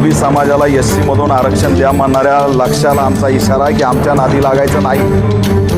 ओबी समाजाला एस सीमधून आरक्षण द्या म्हणणाऱ्या लक्षाला आमचा इशारा आहे की आमच्या नादी लागायचं नाही.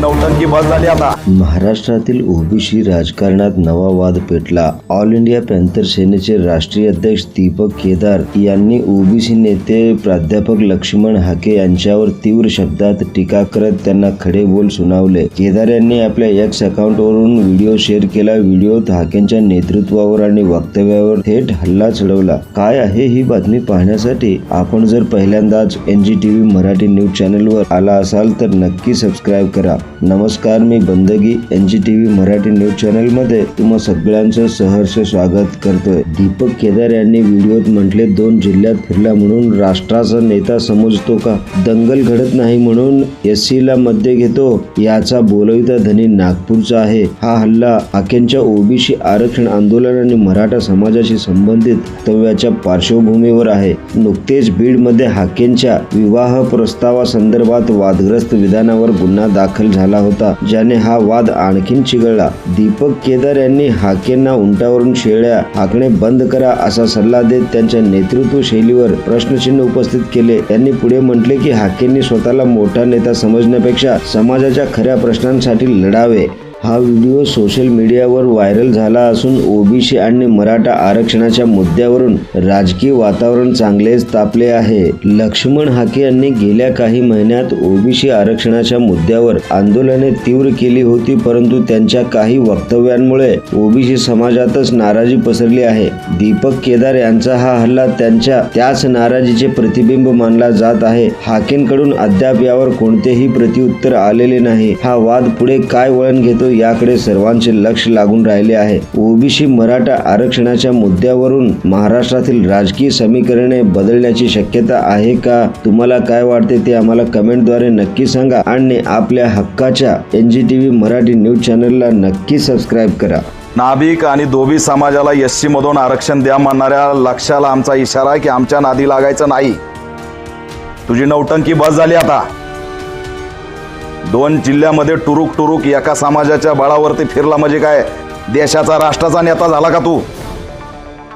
नौटंकी बस झाली आता. महाराष्ट्रातील ओबीसी राजकारणात नवा वाद पेटला. ऑल इंडिया पॅन्थर सेनेचे राष्ट्रीय अध्यक्ष दीपक केदार यांनी ओबीसी नेते प्राध्यापक लक्ष्मण हाके यांच्यावर तीव्र शब्दात टीका करत त्यांना खडे बोल सुनावले. केदार यांनी आपल्या एक्स अकाउंटवरून व्हिडिओ शेअर केला. व्हिडिओत हाकेंच्या नेतृत्वावर आणि वक्तव्यावर थेट हल्ला चढवला. काय आहे ही बातमी पाहण्यासाठी आपण जर पहिल्यांदाच N G T V Marathi news चॅनलवर आला असाल तर नक्की सबस्क्राईब करा. नमस्कार मी Bandagi N G T V Marathi news चॅनलमध्ये तुम्हा सगळ्यांचं सहर्ष स्वागत करतोय. दीपक केदार यांनी व्हिडिओत म्हटले दोन जिल्ह्यात फिरला म्हणून राष्ट्राचा नेता समजतो का? दंगल घडत नाही म्हणून एस सी ला मध्ये घेतो याचा बोलविता धनी नागपूरचा आहे. हा हल्ला हाकेंच्या ओबीसी आरक्षण आंदोलन आणि मराठा समाजाशी संबंधित तव्याच्या पार्श्वभूमीवर आहे. नुकतेच बीडमध्ये हाकेंच्या विवाह प्रस्तावासंदर्भात वादग्रस्त विधानावर गुन्हा दाखल झाला होता ज्याने हा वाद आणखीन चिघळला. दीपक केदार यांनी हाकेंना उंटावरून शेळ्या हाकणे बंद करा असा सल्ला देत त्यांच्या नेतृत्व शैलीवर प्रश्नचिन्ह उपस्थित केले. त्यांनी पुढे म्हटले की हाकेंनी स्वतःला मोठा नेता समजण्यापेक्षा समाजाच्या खऱ्या प्रश्नांसाठी लढावे. हा व्हिडिओ सोशल मीडियावर व्हायरल झाला असून ओबीसी आणि मराठा आरक्षणाच्या मुद्द्यावरून राजकीय वातावरण चांगलेच तापले आहे. लक्ष्मण हाके यांनी गेल्या काही महिन्यात ओबीसी आरक्षणाच्या मुद्द्यावर आंदोलने तीव्र केली होती परंतु त्यांच्या काही वक्तव्यांमुळे ओबीसी समाजातच नाराजी पसरली आहे. दीपक केदार यांचा हा हल्ला त्यांच्या त्याच नाराजीचे प्रतिबिंब मानला जात आहे. हाकेंकडून अद्याप यावर कोणतेही प्रत्युत्तर आलेले नाही. हा वाद पुढे काय वळण घेतो याकडे सर्वांचे लक्ष लागून राहिले आहे. ओबीसी मराठा आरक्षणाच्या मुद्द्यावरून महाराष्ट्रातील राजकीय समीकरणे बदलण्याची शक्यता आहे का? तुम्हाला काय वाटते ते आम्हाला कमेंटद्वारे नक्की सांगा आणि आपल्या हक्काच्या N G T V Marathi news चॅनलला नक्की सबस्क्राईब करा. नाभिक आणि दोबी समाजाला एस सी मधून आरक्षण द्या म्हणणाऱ्या लक्षाला आमचा इशारा आहे की आमच्या नादी लागायचं नाही. तुझी नौटंकी बस झाली आता. दोन जिल्ह्यामध्ये टुरुक टुरुक एका समाजाच्या बळावरती फिरला म्हणजे काय? देशाचा राष्ट्राचा नेता झाला का तू?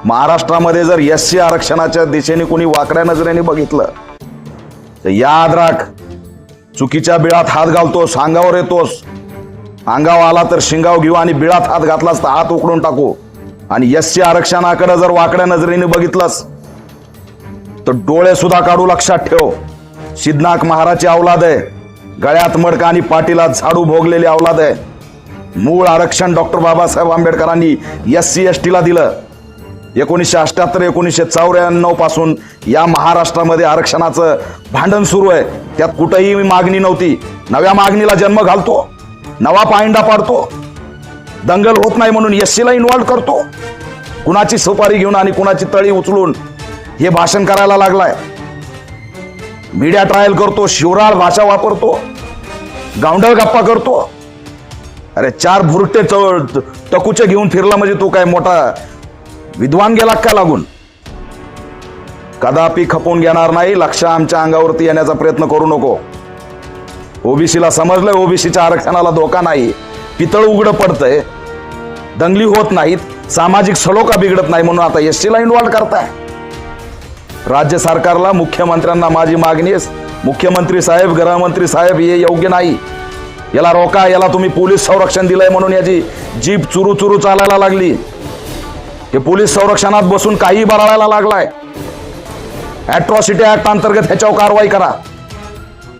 महाराष्ट्रामध्ये जर एस सी आरक्षणाच्या दिशेने कोणी वाकड्या नजरेने बघितलं तर याद राख चुकीच्या बिळात हात घालतोस अंगावर येतोस. अंगाव आला तर शिंगाव घेऊ आणि बिळात हात घातलास तर हात उकडून टाकू. आणि एस सी आरक्षणाकडे जर वाकड्या नजरेने बघितलंस तर डोळे सुद्धा काढू लक्षात ठेव. सिद्धनाथ महाराजची अवलाद आहे. गळ्यात मडका आणि पाटीला झाडू भोगलेली अवलाद आहे. मूळ आरक्षण डॉक्टर बाबासाहेब आंबेडकरांनी एस सी एस टीला दिलं. एकोणीसशे अठ्ठ्याहत्तर एकोणीसशे चौऱ्याण्णवपासून या महाराष्ट्रामध्ये आरक्षणाचं भांडण सुरू आहे. त्यात कुठंही मागणी नव्हती. नव्या मागणीला जन्म घालतो. नवा पायंडा पाडतो. दंगल होत नाही म्हणून एस सीला इन्व्हॉल्व करतो. कुणाची सुपारी घेऊन आणि कुणाची तळी उचलून हे भाषण करायला लागलाय. मीडिया ट्रायल करतो शिवराळ भाषा वापरतो गावंडळ गप्पा करतो. अरे चार भुरटे चव- टकूचे घेऊन फिरला म्हणजे तू काय मोठा विद्वान गेला का लागून? कदापि खपून घेणार नाही लक्ष आमच्या अंगावरती येण्याचा प्रयत्न करू नको. ओबीसीला समजलंय ओबीसीच्या आरक्षणाला धोका नाही. पितळ उघडं पडतंय. दंगली होत नाहीत सामाजिक सलोखा बिघडत नाही म्हणून आता एस सीला इन्व्हॉल्व्ह करताय. राज्य सरकारला मुख्यमंत्र्यांना माझी मागणी आहे मुख्यमंत्री साहेब गृहमंत्री साहेब हे योग्य नाही. याला रोका याला तुम्ही पोलीस संरक्षण दिलंय म्हणून याची जीप चुरू चुरू चालायला लागली. हे पोलीस संरक्षणात बसून काही बराळायला लागलाय. ॲट्रॉसिटी ऍक्ट अंतर्गत ह्याच्यावर कारवाई करा.